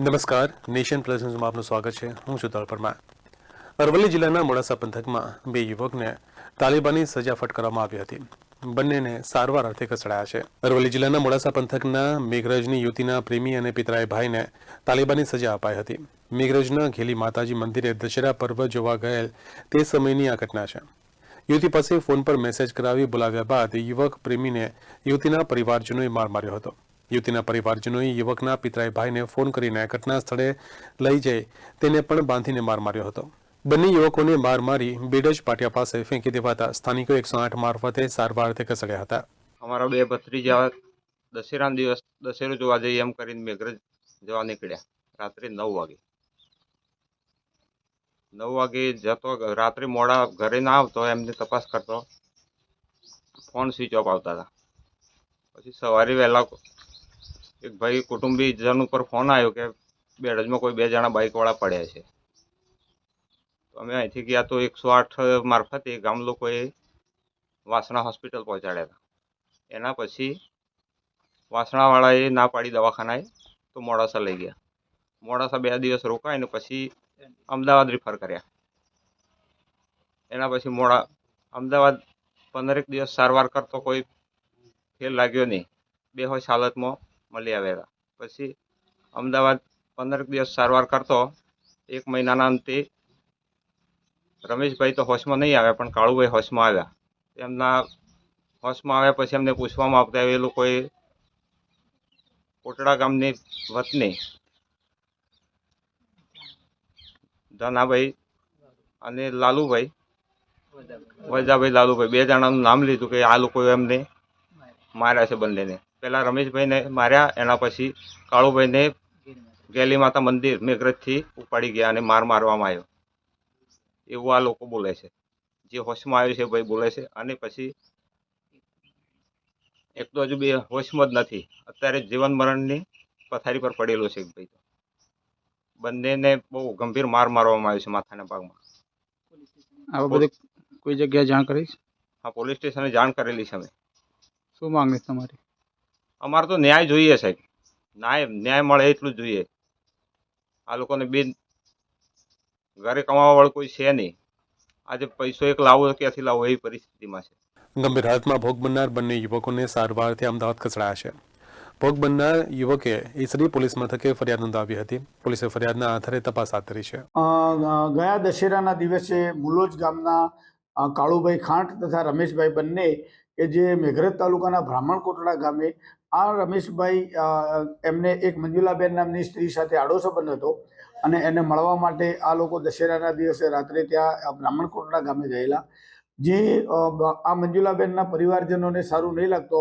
નમસ્કાર, nation plus ન્યૂઝમાં આપનું સ્વાગત છે. હું છું પરમાર અરવલ્લી જિલ્લાના મોડાસા પંથકમાં બે યુવકને તાલિબાની સજા ફટકારવામાં આવી હતી. બંનેને સારવાર અર્થે ખસેડાયા છે. અરવલ્લી જિલ્લાના મોડાસા પંથકના મેઘરજની યુવતીના પ્રેમી અને પિતરાય ભાઈને તાલિબાની સજા અપાઈ હતી. મેઘરજના ઘેલી માતાજી મંદિરે દશેરા પર્વ જોવા ગયેલ તે સમયની આ ઘટના છે. યુવતી પાસે ફોન પર મેસેજ કરાવી બોલાવ્યા બાદ યુવક પ્રેમીને યુવતીના પરિવારજનોએ માર માર્યો હતો. યુવતીના પરિવારજનોએ યુવકના પિતરાઈ ભાઈને ફોન કરીને ઘટના સ્થળે લઈ જઈ તેને પણ બાંધીને માર માર્યો હતો. બંને યુવકોને માર મારી બેડજ પાટિયા પાસે ફેંકી દેવાતા સ્થાનિકો એકસો આઠ મારફતે સારવાર અર્થે ખસેડ્યા હતા. અમારા બે ભત્રીજા દશેરાના દિવસ દશેરો જોવા જઈએ એમ કરીને મેઘરજ જવા નીકળ્યા. રાત્રે નવ વાગે. નવ વાગે જતો રાત્રે મોડા ઘરે ના આવતો એમને તપાસ કરતો ફોન સ્વિચ ઓફ આવતા હતા. પછી સવારે વહેલા એક ભાઈ કુટુંબીજન ઉપર ફોન આવ્યો કે બેડજમાં કોઈ બે જણા બાઇકવાળા પડ્યા છે. તો અમે અહીંથી ગયા તો એકસો આઠ મારફતે ગામ લોકોએ વાસણા હોસ્પિટલ પહોંચાડ્યા હતા. એના પછી વાસણાવાળાએ ના પાડી દવાખાનાએ તો મોડાસા લઈ ગયા. મોડાસા બે દિવસ રોકાઈને પછી અમદાવાદ રિફર કર્યા. એના પછી મોડા અમદાવાદ પંદરેક દિવસ સારવાર કરતો કોઈ ફેલ લાગ્યો નહીં. બેહોશ હાલતમાં મળી આવ્યા પછી અમદાવાદ પંદર દિવસ સારવાર કરતો. એક મહિનાના અંતે રમેશભાઈ તો હોશમાં નહીં આવ્યા, પણ કાળુભાઈ હોશમાં આવ્યા. એમના હોશમાં આવ્યા પછી એમને પૂછવામાં આવતા એ લોકોએ કોટડા ગામની વતની ધનાભાઈ અને લાલુભાઈ. વજાભાઈ લાલુભાઈ. બે જણાનું નામ લીધું કે આ લોકો એમને માર્યા છે બંનેને. પહેલાં રમેશભાઈને માર્યા એના પછી કાળુભાઈને ગેલી માતા મંદિર મેઘરજથી ઉપાડી ગયા અને માર મારવામાં આવ્યો. એવું આ લોકો બોલે છે. જે હોશમાં આવ્યો છે ભાઈ બોલે છે. અને પછી એક તો હજુ બે હોશમાં જ નથી. અત્યારે જીવન મરણની પથારી પર પડેલો છે ભાઈ તો. બંનેને બહુ ગંભીર માર મારવામાં આવ્યો છે માથાના ભાગમાં. આ બધું કોઈ જગ્યાએ જાણ કરીશ હા પોલીસ સ્ટેશને જાણ કરેલી છે અમે. શું માંગણી તમારી? અમારે તો ન્યાય જોઈએ સાહેબ. ન્યાય ન્યાય મળે એટલું જોઈએ. આ લોકોને બિન ઘરે કમાવાવાળું કોઈ છે નહીં. આજે પૈસો એક લાવો ક્યાંથી લાવો એવી પરિસ્થિતિમાં છે. ગંભીર હાલતમાં ભોગ બનનાર બંને યુવકોને સારવારથી અમદાવાદ ખસેડાયા છે. ભોગ બનનાર યુવકે ઈસરી પોલીસ મથકે ફરિયાદ નોંધાવી હતી. પોલીસે ફરિયાદના આધારે તપાસ હાથ ધરી છે. ગયા દશેરાના દિવસે મુલોજ ગામના કાળુભાઈ ખાંટ તથા રમેશભાઈ બંને કે જે મેઘરજ તાલુકાના બ્રાહ્મણ કોટડા ગામે આ રમેશભાઈ એમને એક મંજુલાબેન નામની સ્ત્રી સાથે આડો સંબંધ હતો અને એને મળવા માટે આ લોકો દશેરાના દિવસે રાત્રે ત્યાં બ્રાહ્મણ કોટડા ગામે ગયેલા. જે આ મંજુલાબેનના પરિવારજનોને સારું નહીં લાગતો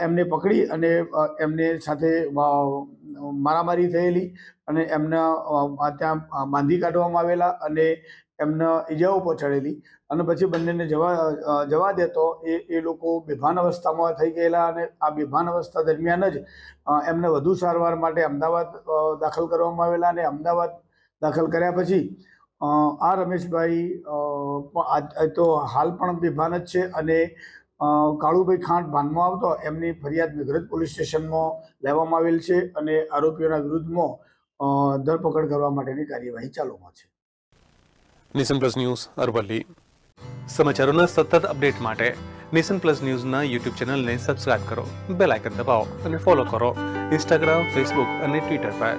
એમને પકડી અને એમને સાથે મારામારી થયેલી અને એમના ત્યાં બાંધી કાઢવામાં આવેલા અને એમને ઈજાઓ પહોંચાડેલી. અને પછી બંનેને જવા જવા દેતો, એ એ લોકો બેભાન અવસ્થામાં થઈ ગયેલા અને આ બેભાન અવસ્થા દરમિયાન જ એમને વધુ સારવાર માટે અમદાવાદ દાખલ કરવામાં આવેલા અને અમદાવાદ દાખલ કર્યા પછી આ રમેશભાઈ તો હાલ પણ બેભાન જ છે અને કાળુભાઈ ખાંટ ભાનમાં આવતો, એમની ફરિયાદ મેઘરજ પોલીસ સ્ટેશનમાં લેવામાં આવેલ છે અને આરોપીઓના વિરુદ્ધમાં ધરપકડ કરવા માટેની કાર્યવાહી ચાલુમાં છે. Nishan plus news, Aravalli. સમાચારોના સતત અપડેટ માટે નિશન પ્લસ ન્યૂઝના યુટ્યુબ ચેનલને સબસ્ક્રાઇબ કરો, બેલ આઇકન દબાવો અને ફોલો કરો. ઇન્સ્ટાગ્રામ, ફેસબુક અને ટ્વિટર પર.